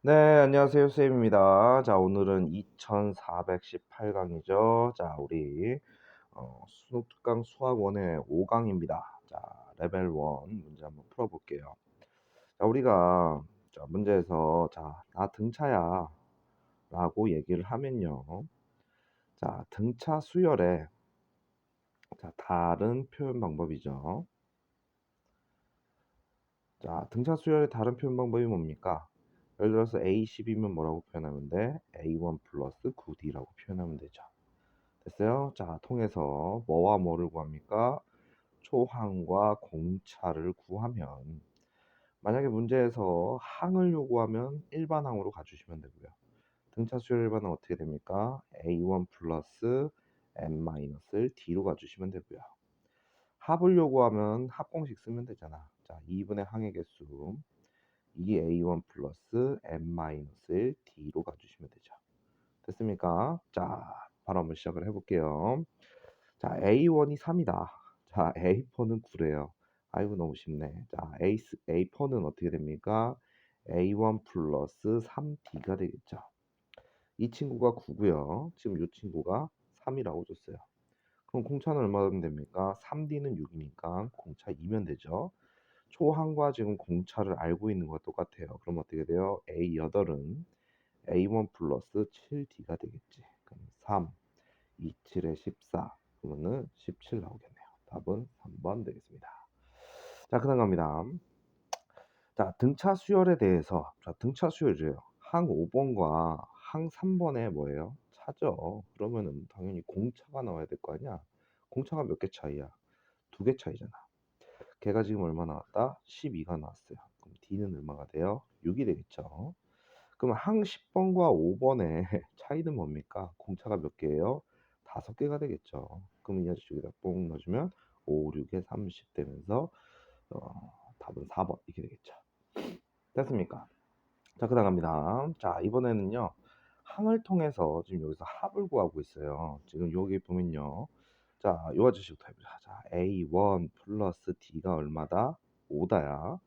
네, 안녕하세요. 쌤입니다. 자, 오늘은 2418 강이죠. 자, 우리 어, 수능 특강 수학 원의 5강입니다. 자, 레벨 1 문제 한번 풀어볼게요. 자, 우리가 자, 문제에서 자, 나 등차야 라고 얘기를 하면요. 자, 등차 수열의 자, 다른 표현 방법이죠. 자, 등차 수열의 다른 표현 방법이 뭡니까? 예를 들어서 A10이면 뭐라고 표현하면 돼? A1 플러스 9D라고 표현하면 되죠. 됐어요? 자, 통해서 뭐와 뭐를 구합니까? 초항과 공차를 구하면 만약에 문제에서 항을 요구하면 일반항으로 가주시면 되고요. 등차 수열 일반은 어떻게 됩니까? A1 플러스 n-를 D로 가주시면 되고요. 합을 요구하면 합공식 쓰면 되잖아. 자, 2분의 항의 개수 2a1 플러스 n-을 d로 가주시면 되죠. 됐습니까? 자, 바로 한번 시작을 해볼게요. 자, a1이 3이다. 자, a4는 9래요. 아이고 너무 쉽네. 자, a, a4는 어떻게 됩니까? a1 플러스 3d가 되겠죠. 이 친구가 9고요. 지금 이 친구가 3이라고 줬어요. 그럼 공차는 얼마 면 됩니까? 3D는 6이니까 공차 2면 되죠. 초항과 지금 공차를 알고 있는 것과 똑같아요. 그럼 어떻게 돼요? A8은 A1 플러스 7D가 되겠지. 그럼 3, 2, 7에 14. 그러면은 17 나오겠네요. 답은 3번 되겠습니다. 자, 그 다음 갑니다. 자, 등차 수열에 대해서. 자, 등차 수열이래요. 항 5번과 항 3번에 뭐예요? 차죠. 그러면은 당연히 공차가 나와야 될 거 아니야? 공차가 몇 개 차이야? 두 개 차이잖아. 걔가 지금 얼마 나왔다? 12가 나왔어요. 그럼 D는 얼마가 돼요? 6이 되겠죠. 그럼 항 10번과 5번의 차이는 뭡니까? 공차가 몇 개예요? 다섯 개가 되겠죠. 그럼 이 아저씨 여기다 뽕 넣어주면 5, 6에 30 되면서 어, 답은 4번 이렇게 되겠죠. 됐습니까? 자, 그 다음 갑니다. 자, 이번에는요. 항을 통해서 지금 여기서 합을 구하고 있어요. 지금 여기 보면요. 자, 요 아저씨부터 해보자. 자, A1 플러스 D가 얼마다? 5다야.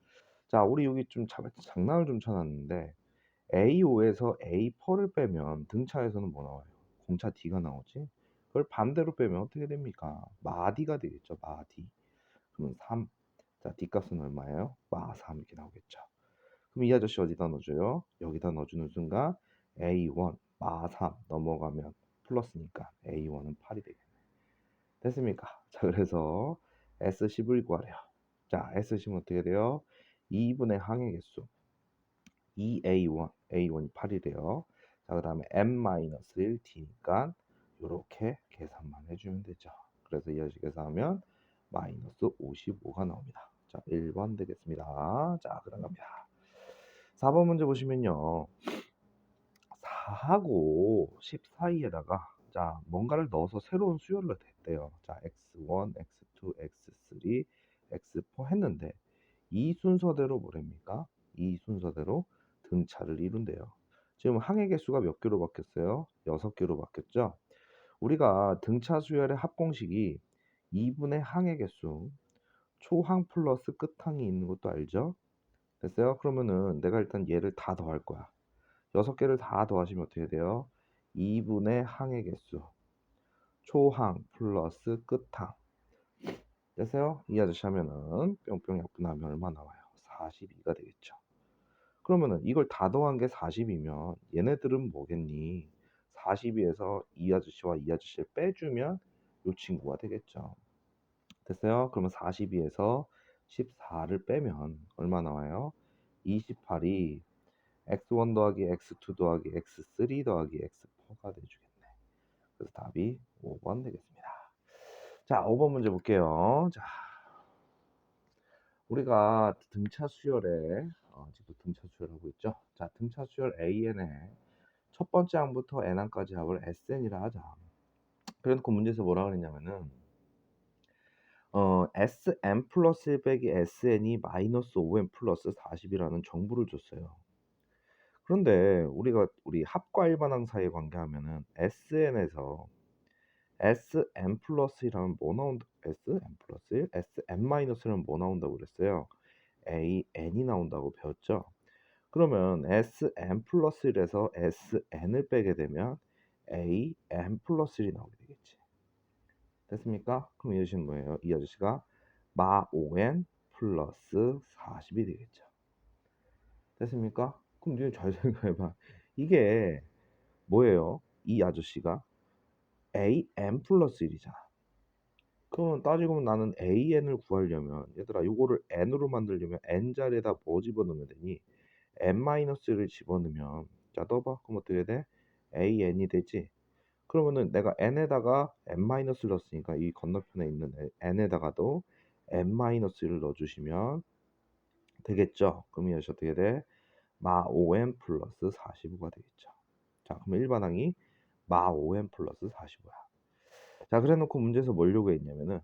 자, 우리 여기 좀 자, 장난을 좀 쳐놨는데 A5에서 A4를 빼면 등차에서는 뭐 나와요? 공차 D가 나오지? 그걸 반대로 빼면 어떻게 됩니까? 마디가 되겠죠. 마디. 그러면 3. 자, D 값은 얼마예요? 마 3 이렇게 나오겠죠. 그럼 이 아저씨 어디다 넣어줘요? 여기다 넣어주는 순간 A1 마 3 넘어가면 플러스니까 A1은 8이 되겠네. 됐습니까? 자, 그래서 S10을 구하래요. 자, S10은 어떻게 돼요? 2분의 항의 개수. 2A1, A1이 8이래요. 자, 그 다음에 M-1D니까 이렇게 계산만 해주면 되죠. 그래서 이어지 계산하면 마이너스 55가 나옵니다. 자, 1번 되겠습니다. 자, 그 다음 갑니다. 4번 문제 보시면요. 4하고 10 사이에다가 자, 뭔가를 넣어서 새로운 수열을 했대요. 자, x1, x2, x3, x4 했는데 이 순서대로 뭐랍니까? 이 순서대로 등차를 이룬대요. 지금 항의 개수가 몇 개로 바뀌었어요? 6개로 바뀌었죠? 우리가 등차 수열의 합공식이 2분의 항의 개수, 초항 플러스 끝항이 있는 것도 알죠? 됐어요? 그러면은 내가 일단 얘를 다 더할 거야. 6개를 다 더하시면 어떻게 돼요? 2분의 항의 개수 초항 플러스 끝항 됐어요? 이 아저씨 하면은 뿅뿅 약분하면 얼마 나와요? 42가 되겠죠. 그러면은 이걸 다 더한 게 40이면 얘네들은 뭐겠니? 42에서 이 아저씨와 이 아저씨를 빼주면 이 친구가 되겠죠. 됐어요? 그러면 42에서 14를 빼면 얼마 나와요? 28이 x1 더하기 x2 더하기 x3 더하기 x4가 돼주겠네. 그래서 답이 5번 되겠습니다. 자, 5번 문제 볼게요. 자, 우리가 등차 수열에 어, 지금 등차 수열하고 있죠. 자, 등차 수열 AN의 첫 번째 항부터 N항까지 합을 SN이라 하자. 그래놓고 문제에서 뭐라 그랬냐면은 어, SN 플러스 1 빼기 SN이 마이너스 5N 플러스 40이라는 정보를 줬어요. 그런데 우리가 우리 합과 일반항 사이의 관계 하면은 SN에서 SN 플러스 1하면 뭐 나온다? SN 플러스 1? SN 마이너스 1은 뭐 나온다고 그랬어요? AN이 나온다고 배웠죠? 그러면 Sn 플러스 1에서 Sn을 빼게 되면 An 플러스 1이 나오게 되겠지. 됐습니까? 그럼 이 아저씨는 뭐예요? 이 아저씨가 마 5n 플러스 40이 되겠죠. 됐습니까? 그럼 니네 잘 생각해봐. 이게 뭐예요? 이 아저씨가 an 플러스 1이잖아. 그러면 따지고 보면 나는 an을 구하려면 얘들아 요거를 n으로 만들려면 n 자리에다 뭐 집어넣으면 되니? n-를 집어넣으면 자 떠봐 그럼 어떻게 돼? an이 되지? 그러면은 내가 n에다가 n-를 넣었으니까 이 건너편에 있는 n에다가도 n-를 넣어주시면 되겠죠? 그럼 이 아저씨 어떻게 돼? 마 5n 플러스 45가 되겠죠. 자 그러면 일반항이 마 5n 플러스 45야. 자 그래 놓고 문제에서 뭘 요구했냐면은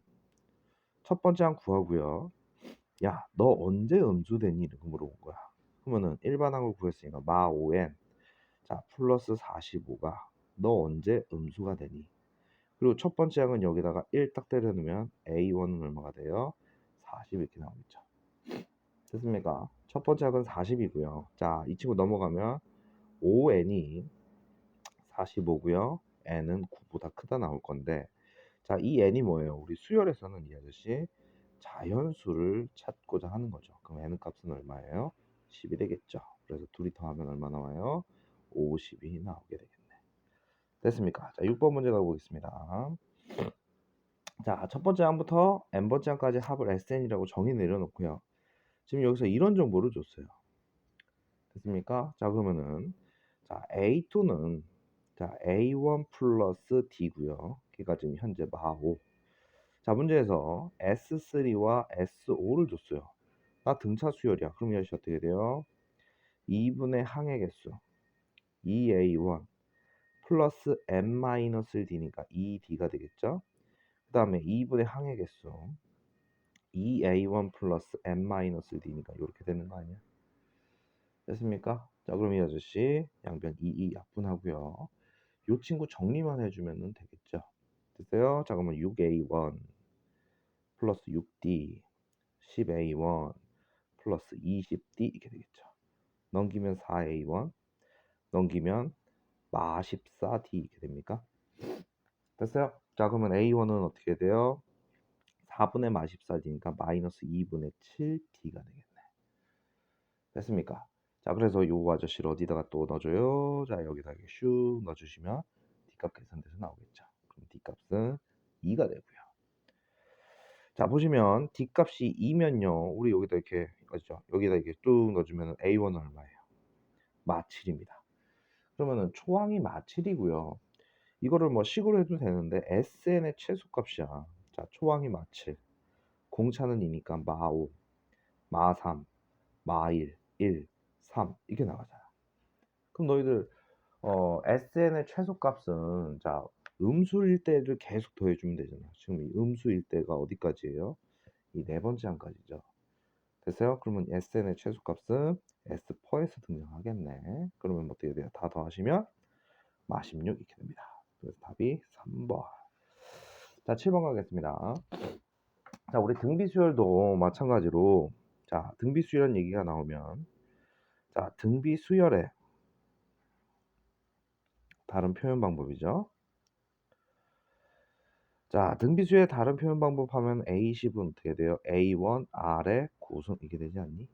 첫 번째 항 구하고요. 야 너 언제 음수되니? 이렇게 물어본 거야. 그러면은 일반항을 구했으니까 마 5n 자 플러스 45가 너 언제 음수가 되니? 그리고 첫 번째 항은 여기다가 1 딱 때려 넣으면 a1은 얼마가 돼요? 40 이렇게 나오겠죠. 됐습니까? 첫 번째 항은 40이고요. 자, 이 친구 넘어가면 5n이 45고요. n은 9보다 크다 나올 건데 자, 이 n이 뭐예요? 우리 수열에서는 이 아저씨 자연수를 찾고자 하는 거죠. 그럼 n 값은 얼마예요? 10이 되겠죠. 그래서 둘이 더하면 얼마 나와요? 50이 나오게 되겠네. 됐습니까? 자, 6번 문제 가보겠습니다. 자, 첫 번째 항부터 n번째 항까지 합을 sn이라고 정의 내려놓고요. 지금 여기서 이런 정보를 줬어요. 됐습니까? 자, 그러면은 자, A2는 자, A1 플러스 D고요. 걔가 지금 현재 마5. 자, 문제에서 S3와 S5를 줬어요. 나 등차 수열이야. 그럼 이 아저씨 어떻게 돼요? 2분의 항의 개수 2A1 플러스 n-d니까 2d가 되겠죠? 그 다음에 2분의 항의 개수 2a1 플러스 n-d니까 이렇게 되는 거 아니야? 됐습니까? 자 그럼 이 아저씨 양변 2, 2 약분하고요. 이 친구 정리만 해주면 되겠죠? 됐어요? 자 그러면 6a1 플러스 6d 10a1 플러스 20d 이렇게 되겠죠. 넘기면 4a1 넘기면 마 14d 이렇게 됩니까? 됐어요? 자 그러면 a1은 어떻게 돼요? 4분의 마 14d니까 마이너스 2분의 7d가 되겠네. 됐습니까? 자 그래서 요 아저씨를 어디다가 또 넣어줘요? 자 여기다 이렇게 슉 넣어주시면 d값 계산돼서 나오겠죠. 그럼 d값은 2가 되고요. 자 보시면 d값이 2면요. 우리 여기다 이렇게 그죠? 여기다 이렇게 쭉 넣어주면 a1은 얼마예요? 마 7입니다. 그러면은 초항이 마 7이고요. 이거를 뭐 식으로 해도 되는데 sn의 최소값이야. 자 초항이 마 7, 공차는 2니까 마 5, 마 3, 마 1, 1, 3 이렇게 나가잖아. 그럼 너희들 어, sn의 최소값은 자 음수일 때를 계속 더해주면 되잖아. 지금 이 음수일 때가 어디까지예요? 이 네 번째 항까지죠. 됐어요? 그러면 sn의 최소값은 s4에서 등장하겠네. 그러면 어떻게 돼요? 다 더하시면 마16 이렇게 됩니다. 그래서 답이 3번. 자, 7번 가겠습니다. 자, 우리 등비수열도 마찬가지로 자, 등비수열 얘기가 나오면 자, 등비수열의 다른 표현 방법이죠. 자, 등비수의 다른 표현 방법 하면 A10은 어떻게 돼요? A1 R의 고승 이게 되지 않니?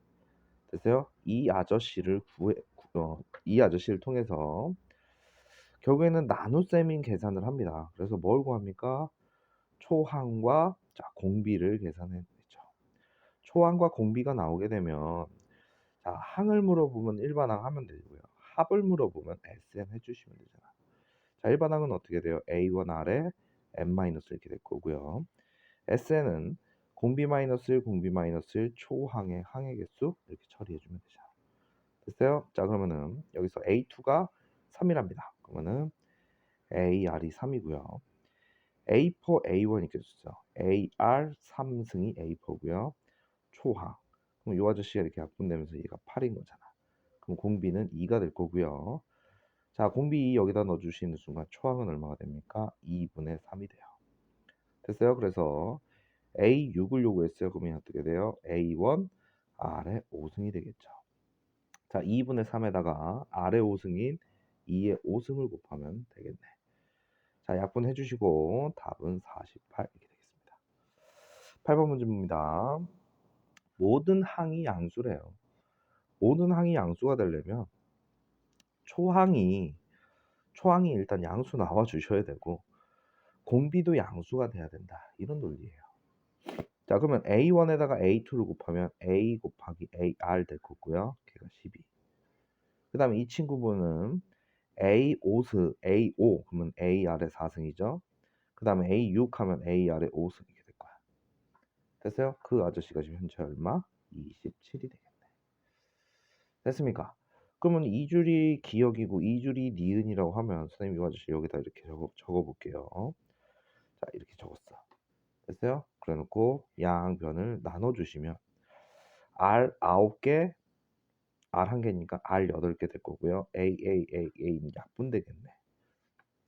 됐어요? 이 아저씨를 구해 어, 이 아저씨를 통해서 결국에는 나눗셈인 계산을 합니다. 그래서 뭘 구합니까? 초항과 자, 공비를 계산해냈죠. 초항과 공비가 나오게 되면 자, 항을 물어보면 일반항 하면 되고요. 합을 물어보면 SN 해주시면 되잖아. 자, 일반항은 어떻게 돼요? A1 아래 n 이렇게 될 거고요. SN은 공비 마이너스 1, 공비 마이너스 1 초항의 항의 개수 이렇게 처리해주면 되죠. 됐어요? 자 그러면은 여기서 A2가 3이랍니다. 그러면은 AR이 3이고요. A4, A1 이렇게 줬죠. AR 3승이 A4고요. 초항. 그럼 이 아저씨가 이렇게 약분되면서 얘가 8인 거잖아. 그럼 공비는 2가 될 거고요. 자, 공비 2 여기다 넣어주시는 순간 초항은 얼마가 됩니까? 2분의 3이 돼요. 됐어요? 그래서 A6을 요구했어요. 그러면 어떻게 돼요? A1 R의 5승이 되겠죠. 자, 2분의 3에다가 아래 5승인 2의 5승을 곱하면 되겠네. 자, 약분 해주시고 답은 48 이렇게 되겠습니다. 8번 문제입니다. 모든 항이 양수래요. 모든 항이 양수가 되려면 초항이 초항이 일단 양수 나와 주셔야 되고 공비도 양수가 돼야 된다. 이런 논리예요. 자, 그러면 A1에다가 A2를 곱하면 A 곱하기 AR 될 거고요. 걔가 12. 그 다음에 이 친구분은 A5스, A5, 그러면 AR의 4승이죠. 그 다음에 A6 하면 AR의 5승 이게 될 거야. 됐어요? 그 아저씨가 지금 현재 얼마? 27이 되겠네. 됐습니까? 그러면 2줄이 기억이고 2줄이 니은이라고 하면 선생님 이 아저씨 여기다 이렇게 적어, 적어볼게요. 자, 이렇게 적었어. 됐어요? 그래 놓고 양변을 나눠주시면 R 9개, R 1개니까 R 8개 될 거고요. A, A, A, A는 약분 되겠네.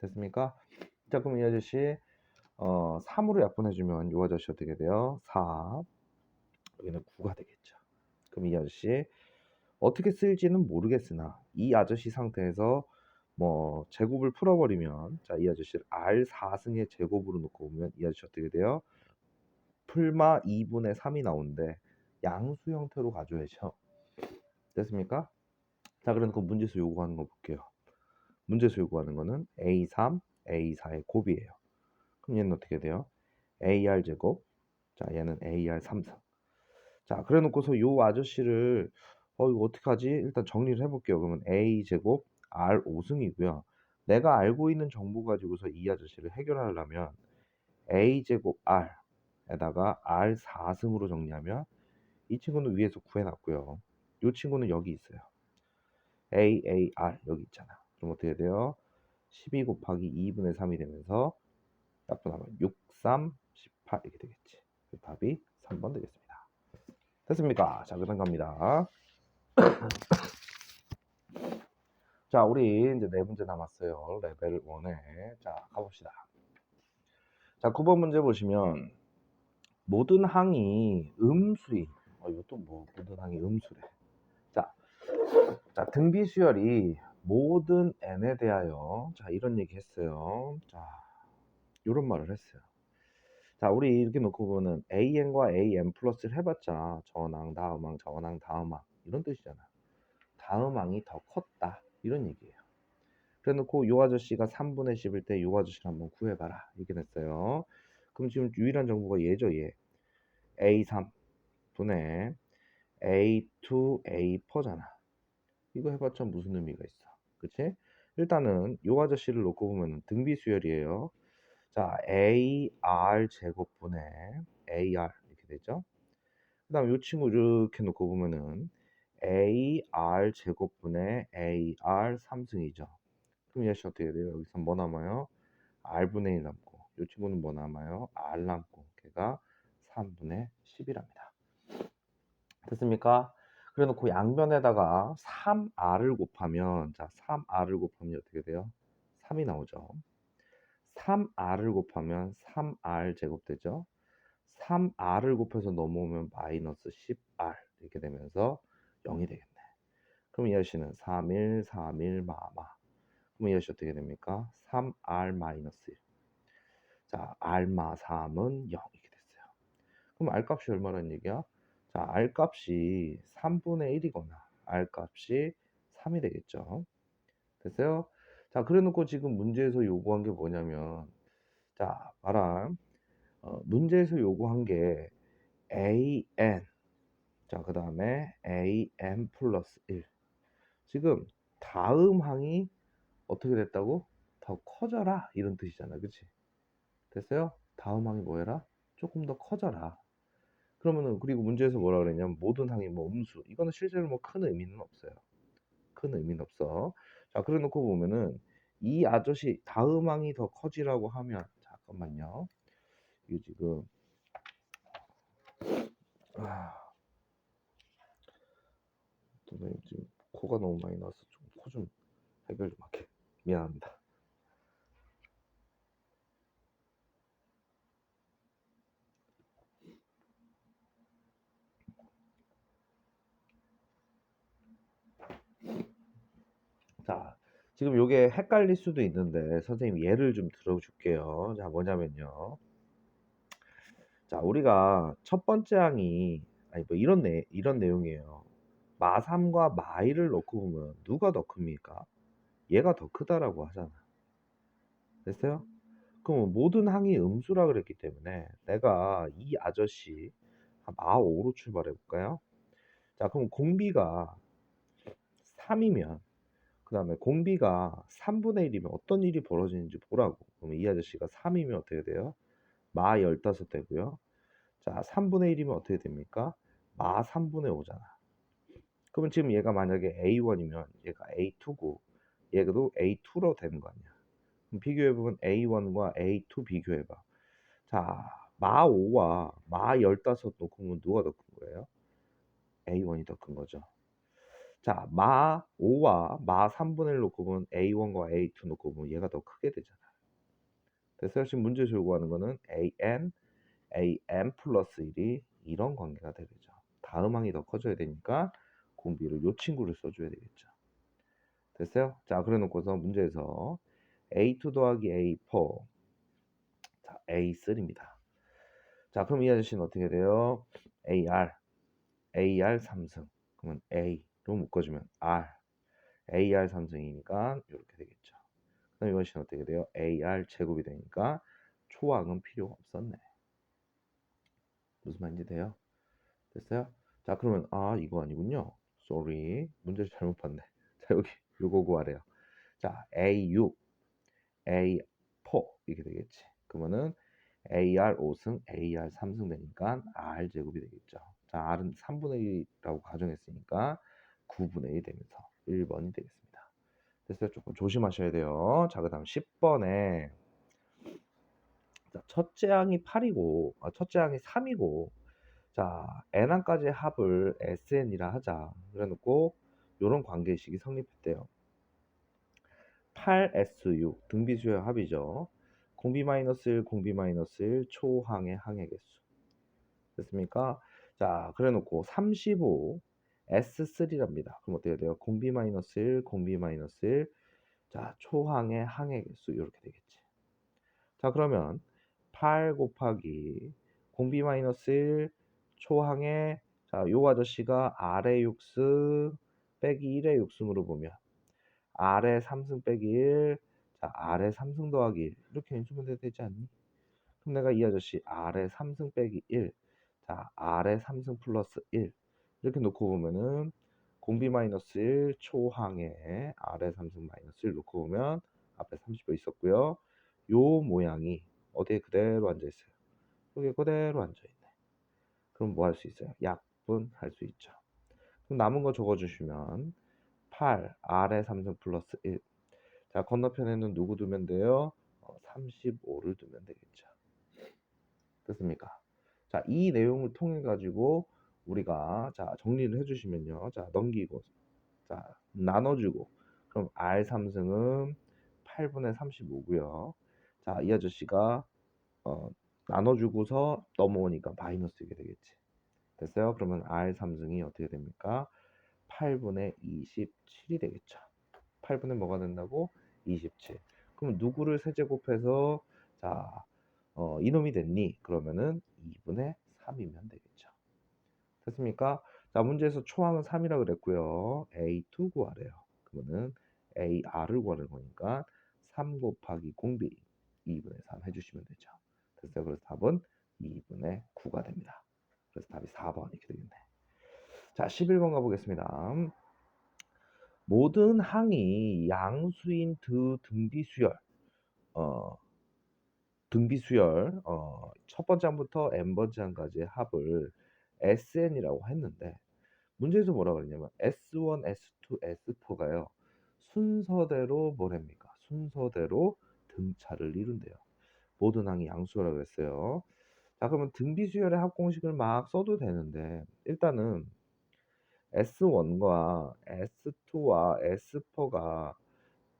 됐습니까? 자, 그럼 이 아저씨 어, 3으로 약분해주면 이 아저씨 어떻게 돼요? 4. 여기는 9가 되겠죠. 그럼 이 아저씨 어떻게 쓸지는 모르겠으나 이 아저씨 상태에서 뭐 제곱을 풀어버리면 자 이 아저씨를 R 4승의 제곱으로 놓고 보면 이 아저씨 어떻게 돼요? 풀마 2분의 3이 나오는데 양수 형태로 가져야죠. 됐습니까? 자 그러니까 문제수 요구하는 거 볼게요. 문제수 요구하는 거는 A3, A4의 곱이에요. 그럼 얘는 어떻게 돼요? AR 제곱. 자 얘는 AR 3승. 자 그래 놓고서 요 아저씨를 어 이거 어떻게 하지? 일단 정리를 해 볼게요. 그러면 A 제곱 R 5승이고요. 내가 알고 있는 정보 가지고서 이 아저씨를 해결하려면 A 제곱 R에다가 R 4승으로 정리하면 이 친구는 위에서 구해 놨고요. 이 친구는 여기 있어요. A A R 여기 있잖아. 그럼 어떻게 돼요? 12 곱하기 2분의 3이 되면서 약분하면 6, 3, 18 이렇게 되겠지. 그 답이 3번 되겠습니다. 됐습니까? 자, 그 다음 갑니다. 자, 우리 이제 네 문제 남았어요. 레벨 1에. 자, 가봅시다. 자, 9번 문제 보시면 모든 항이 음수인 어, 이것도 뭐 모든 항이 음수래. 자, 자 등비 수열이 모든 n에 대하여 자 이런 얘기 했어요. 자, 이런 말을 했어요. 자, 우리 이렇게 놓고 보면 an과 an 플러스를 해봤자 전항, 다음항, 전항, 다음항 이런 뜻이잖아. 다음항이 더 컸다 이런 얘기예요. 그래놓고 요 아저씨가 3분의 10일 때 요 아저씨를 한번 구해봐라 이렇게 됐어요. 그럼 지금 유일한 정보가 얘죠 얘. A3 분의 A2 A 퍼잖아. 이거 해봤자 무슨 의미가 있어? 그치? 일단은 요 아저씨를 놓고 보면 등비 수열이에요. 자, AR 제곱분의 AR 이렇게 되죠. 그 다음 요 친구 이렇게 놓고 보면은 AR 제곱분의 AR 3승이죠. 그럼 얘씨 어떻게 돼요? 여기서 뭐 남아요? R분의 1 남고 요 친구는 뭐 남아요? R 남고 걔가 3분의 10이랍니다. 됐습니까? 그래 놓고 양변에다가 3r을 곱하면 자 3r을 곱하면 어떻게 돼요? 3이 나오죠. 3r을 곱하면 3r 제곱되죠. 3r을 곱해서 넘어오면 마이너스 10r 이렇게 되면서 0이 되겠네. 그럼 이 아저씨는 3일, 3일, 마마. 그럼 이 아저씨 어떻게 됩니까? 3r 마이너스 1. 자, r마 3은 0 이렇게 됐어요. 그럼 r 값이 얼마라는 얘기야? 자, r 값이 3분의 1이거나 r 값이 3이 되겠죠. 됐어요? 자, 그래 놓고 지금 문제에서 요구한 게 뭐냐면 자, 봐라. 어, 문제에서 요구한 게 an 자, 그 다음에 am 플러스 1 지금 다음 항이 어떻게 됐다고? 더 커져라 이런 뜻이잖아 그치? 됐어요? 다음 항이 뭐해라? 조금 더 커져라 그러면은 그리고 문제에서 뭐라 그랬냐면 모든 항이 뭐 음수. 이거는 실제로 뭐 큰 의미는 없어요. 큰 의미는 없어. 자 그래 놓고 보면은 이 아저씨 다음 항이 더 커지라고 하면 잠깐만요. 이게 지금 아, 선생님 지금 코가 너무 많이 나서 좀 코 좀 해결 좀 할게. 미안합니다 자, 지금 요게 헷갈릴 수도 있는데 선생님 예를 좀 들어줄게요. 자, 뭐냐면요. 자, 우리가 첫 번째 항이 아니 뭐 이런 내 이런 내용이에요. 마3과 마2를 놓고 보면 누가 더 큽니까? 얘가 더 크다라고 하잖아. 됐어요? 그럼 모든 항이 음수라 그랬기 때문에 내가 이 아저씨 마5로 출발해 볼까요? 자, 그럼 공비가 3이면 그 다음에 공비가 3분의 1이면 어떤 일이 벌어지는지 보라고. 그러면 이 아저씨가 3이면 어떻게 돼요? 마 15 되고요. 자, 3분의 1이면 어떻게 됩니까? 마 3분의 5잖아. 그러면 지금 얘가 만약에 A1이면 얘가 A2고 얘도 A2로 되는 거 아니야. 그럼 비교해보면 A1과 A2 비교해봐. 자, 마 5와 마 15 놓고 보면 누가 더 큰 거예요? A1이 더 큰 거죠. 자, 마 5와 마 3분의 1 놓고 보면 A1과 A2 놓고 보면 얘가 더 크게 되잖아. 됐어요? 지금 문제에서 요구하는 거는 AN, AM 플러스 1이 이런 관계가 되겠죠. 다음 항이 더 커져야 되니까 공비를 요 친구를 써줘야 되겠죠. 됐어요? 자, 그래 놓고서 문제에서 A2 더하기 A4 자, A3입니다. 자, 그럼 이 아저씨는 어떻게 돼요? AR, AR 3승. 그러면 A 로 묶어주면 R, AR 3승이니까 이렇게 되겠죠. 그럼 이것이 어떻게 돼요? AR 제곱이 되니까 초항은 필요가 없었네. 무슨 말인지 돼요? 됐어요? 자, 그러면 아 이거 아니군요. sorry. 문제를 잘못 봤네. 자, 여기 요거 구하래요. 자, A6, A4 이렇게 되겠지. 그러면은 AR 5승, AR 3승 되니까 R 제곱이 되겠죠. 자, R은 3분의 1이라고 가정했으니까 9분의 1 되면서 1번이 되겠습니다. 됐어요? 조금 조심하셔야 돼요. 자, 그 다음 10번에 자, 첫째 항이 8이고 아, 첫째 항이 3이고 자, n항까지의 합을 sn이라 하자. 그래 놓고 요런 관계식이 성립했대요. 8su 등비수열 합이죠. 공비 마이너스 1, 공비 마이너스 1 초항의 항의 개수. 됐습니까? 자, 그래 놓고 35 S3랍니다. 그럼 어떻게 돼요? 공비 마이너스 1, 공비 마이너스 1. 자, 초항의 항의 개수 이렇게 되겠지. 자, 그러면 8 곱하기 공비 마이너스 1 초항의 자, 요 아저씨가 아래 6승 빼기 1의 6승으로 보면 아래 3승 빼기 1, 자, 아래 3승 더하기 1 이렇게 해주면 되지 않니? 그럼 내가 이 아저씨 아래 3승 빼기 1, 자, 아래 3승 플러스 1 이렇게 놓고 보면은 공비 마이너스 1 초항에 아래 3승 마이너스 1 놓고 보면 앞에 30도 있었고요. 요 모양이 어디에 그대로 앉아 있어요. 여기 그대로 앉아 있네. 그럼 뭐 할 수 있어요? 약분 할 수 있죠. 그럼 남은 거 적어 주시면 8 아래 3승 플러스 1. 자, 건너편에는 누구 두면 돼요? 어, 35를 두면 되겠죠. 됐습니까? 자, 이 내용을 통해 가지고 우리가 자 정리를 해주시면요. 자 넘기고 자 나눠주고 그럼 R 3승은 8분의 35고요. 자 이 아저씨가 어, 나눠주고서 넘어오니까 마이너스 이게 되겠지. 됐어요? 그러면 R 3승이 어떻게 됩니까? 8분의 27이 되겠죠. 8분의 뭐가 된다고? 27. 그럼 누구를 세제곱해서 자 어, 이놈이 됐니? 그러면은 2분의 3이면 되겠죠. 됐습니까? 자, 문제에서 초항은 3이라고 그랬고요. A2 구하래요. 그러면은 AR을 구하는 거니까 3 곱하기 공비 2분의 3 해주시면 되죠. 됐어요. 그래서 답은 2분의 9가 됩니다. 그래서 답이 4번 이렇게 되겠네. 자, 11번 가보겠습니다. 모든 항이 양수인 드 등비수열, 어, 등비수열, 어, 첫 번째 항부터 n번째 항까지의 합을 SN이라고 했는데 문제에서 뭐라 그랬냐면 S1, S2, S4가요. 순서대로 뭐랍니까? 순서대로 등차를 이룬대요. 모든 항이 양수라 그랬어요. 자, 그러면 등비수열의 합공식을 막 써도 되는데 일단은 S1과 S2와 S4가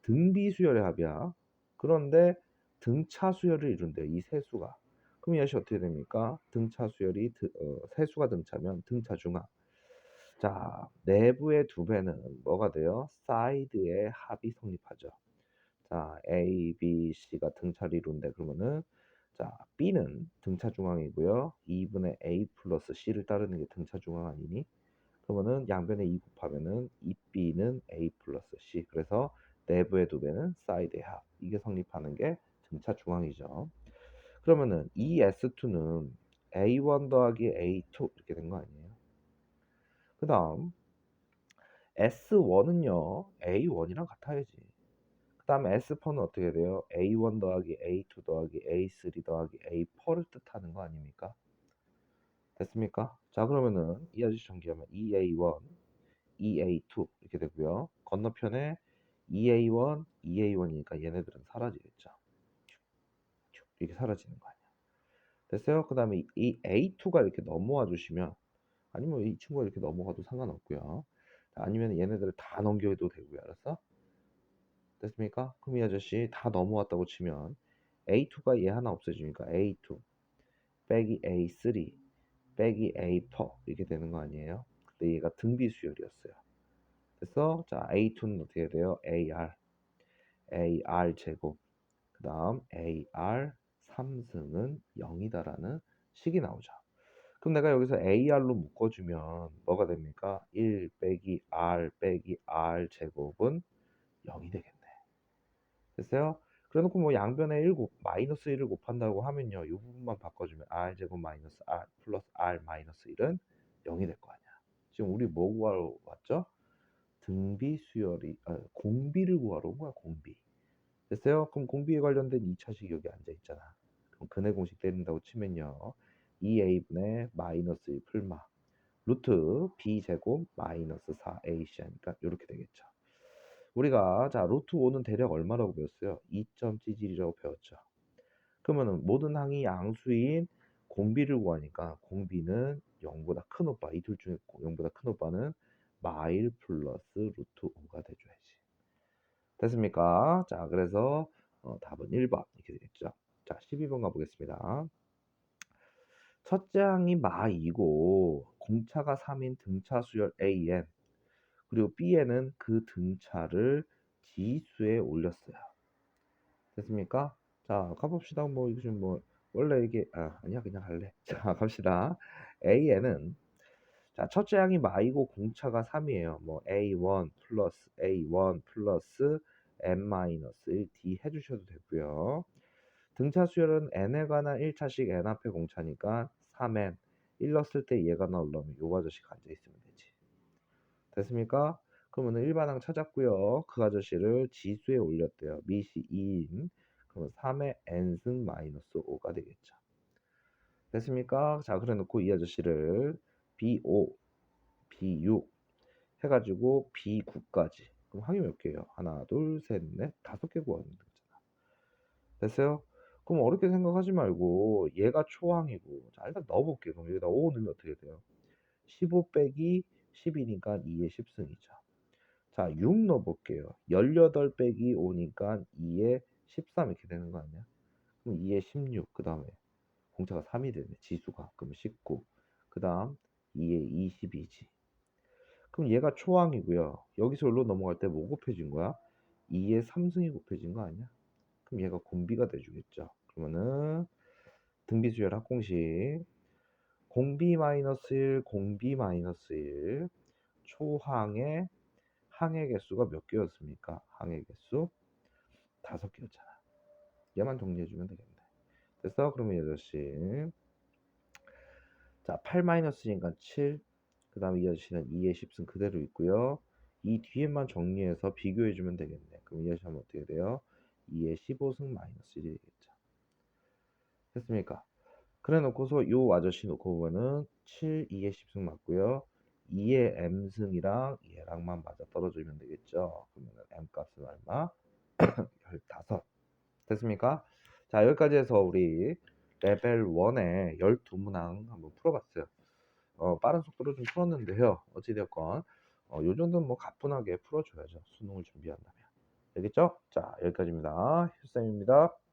등비수열의 합이야. 그런데 등차 수열을 이룬대. 이세 수가. 그럼 이것이 어떻게 됩니까? 등차 수열이 드, 어, 세수가 등차면 등차 중합. 자, 내부의 두 배는 뭐가 돼요? 사이드의 합이 성립하죠. 자, A, B, C가 등차를 이룬데 그러면은 자, B는 등차 중앙이고요. 2분의 A 플러스 C를 따르는 게 등차 중앙 아니니? 그러면은 양변에 2 곱하면은 2B는 A 플러스 C. 그래서 내부의 두 배는 사이드의 합. 이게 성립하는 게 등차 중앙이죠. 그러면은 이 S2는 A1 더하기 A2 이렇게 된 거 아니에요? 그 다음 S1은요 A1이랑 같아야지 그 다음에 S4는 어떻게 돼요? A1 더하기 A2 더하기 A3 더하기 A4를 뜻하는 거 아닙니까? 됐습니까? 자 그러면은 이 아저씨 전기하면 EA1, EA2 이렇게 되고요 건너편에 EA1, EA1이니까 얘네들은 사라지겠죠 이렇게 사라지는 거 아니야 됐어요? 그 다음에 이 A2가 이렇게 넘어와 주시면 아니면 이 친구가 이렇게 넘어가도 상관없고요. 아니면 얘네들을 다 넘겨도 되고요. 알았어? 됐습니까? 그럼 이 아저씨 다 넘어왔다고 치면 A2가 얘 하나 없애주니까 A2 빼기 A3 빼기 A4 이렇게 되는 거 아니에요? 근데 얘가 등비 수열이었어요. 그래서 자 A2는 어떻게 돼요? AR AR 제곱 그 다음 AR 3승은 0이다라는 식이 나오죠. 그럼 내가 여기서 AR로 묶어주면 뭐가 됩니까? 1 빼기 R 빼기 R 제곱은 0이 되겠네. 됐어요? 그래놓고 뭐 양변에 1 곱, 마이너스 1을 곱한다고 하면요. 이 부분만 바꿔주면 R 제곱 마이너스 R 플러스 R 마이너스 1은 0이 될 거 아니야. 지금 우리 뭐 구하러 왔죠? 등비 수열이, 아, 공비를 구하러 온 거야, 공비. 됐어요? 그럼 공비에 관련된 2차식 여기 앉아 있잖아. 그럼 근해 공식 때린다고 치면요. 2a분의 마이너스 1 풀마 루트 b제곱 마이너스 4ac 하니까 이렇게 되겠죠. 우리가 자 루트 5는 대략 얼마라고 배웠어요? 2점 찌질이라고 배웠죠. 그러면은 모든 항이 양수인 공비를 구하니까 공비는 0보다 큰 오빠 이 둘 중에 0보다 큰 오빠는 마일 플러스 루트 5가 돼줘야지. 됐습니까? 자 그래서 어, 답은 1번 이렇게 되겠죠. 자 12번 가보겠습니다. 첫째 항이 마 2고 공차가 3인 등차 수열 AN 그리고 B에는 그 등차를 지수에 올렸어요. 됐습니까? 자, 가봅시다. 뭐 이거 좀뭐 원래 이게 아, 아니야 그냥 할래. 자, 갑시다. AN은 자, 첫째 항이 마이고 공차가 3이에요. 뭐 A1 플러스 A1 플러스 N-1 D 해주셔도 되고요. 등차 수열은 n에 관한 1차식 n 앞에 공차니까 3n 1 넣었을 때 얘가 나오려면 요 아저씨가 앉아있으면 되지 됐습니까? 그러면 일반항 찾았고요 그 아저씨를 지수에 올렸대요 미시 2인 그러면 3의 n승 마이너스 5가 되겠죠 됐습니까? 자 그래 놓고 이 아저씨를 B5 B6 해가지고 B9까지 그럼 항이 몇 개예요? 하나 둘셋넷 다섯 개 구하면 되잖아 됐어요? 그럼 어렵게 생각하지 말고 얘가 초항이고 자 일단 넣어볼게요. 그럼 여기다 5 넣으면 어떻게 돼요? 15 빼기 10이니까 2의 10승이죠. 자, 6 넣어볼게요. 18 빼기 5니까 2의 13 이렇게 되는 거 아니야? 그럼 2의 16, 그 다음에 공차가 3이 되네. 지수가. 그럼 19. 그 다음 2의 22지. 그럼 얘가 초항이고요. 여기서 여기로 넘어갈 때 뭐 곱해진 거야? 2의 3승이 곱해진 거 아니야? 그럼 얘가 공비가 돼주겠죠. 그러면은 등비수열 합공식 공비 마이너스 1, 공비 마이너스 1 초항의 항의 개수가 몇 개였습니까? 항의 개수 다섯 개였잖아. 얘만 정리해주면 되겠네. 됐어? 그러면 8시 자, 8 마이너스니까 7. 그 다음에 이 아저씨는 2의 10승 그대로 있고요. 이 뒤에만 정리해서 비교해주면 되겠네. 그럼 이 아저씨 하면 어떻게 돼요? 2의 15승 마이너스 1이 되겠죠. 됐습니까? 그래 놓고서 요 아저씨 놓고 보면은 7, 2의 10승 맞고요. 2의 m승이랑 얘랑만 맞아 떨어지면 되겠죠. 그러면 m 값은 얼마? 15. 됐습니까? 자, 여기까지 해서 우리 레벨 1의 12문항 한번 풀어봤어요. 어, 빠른 속도로 좀 풀었는데요. 어찌되었건, 어, 요 정도는 뭐 가뿐하게 풀어줘야죠. 수능을 준비한다 면. 알겠죠? 자, 여기까지입니다. 휴쌤입니다.